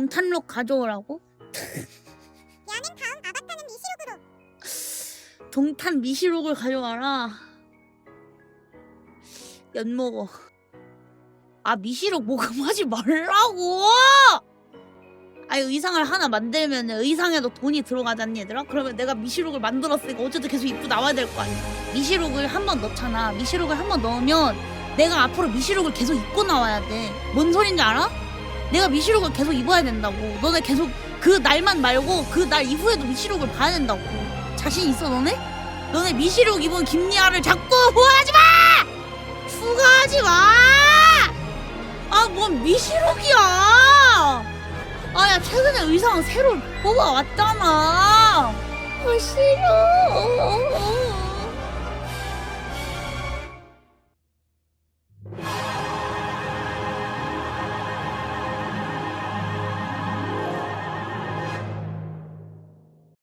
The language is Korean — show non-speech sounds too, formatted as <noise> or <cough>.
동탄록 가져오라고? <laughs> 야는 다음 아바타는 미시록으로 <sighs> 동탄 미시록을 가져와라. 엿 먹어. 아 미시록 모금하지 말라고. 아니 의상을 하나 만들면 의상에도 돈이 들어가잖니 얘들아? 그러면 내가 미시록을 만들었으니까 어쨌든 계속 입고 나와야 될 거 아니야. 미시록을 한 번 넣잖아. 미시록을 한 번 넣으면 내가 앞으로 미시록을 계속 입고 나와야 돼. 뭔 소린지 알아? 내가 미시록을 계속 입어야 된다고. 너네 계속 그 날만 말고 그 날 이후에도 미시록을 봐야 된다고. 자신 있어 너네? 너네 미시록 입은 김리아를 자꾸 후하지 마! 후가하지 마! 아, 뭔 미시록이야! 아, 야, 최근에 의상 새로 뽑아왔잖아! 아, 싫어.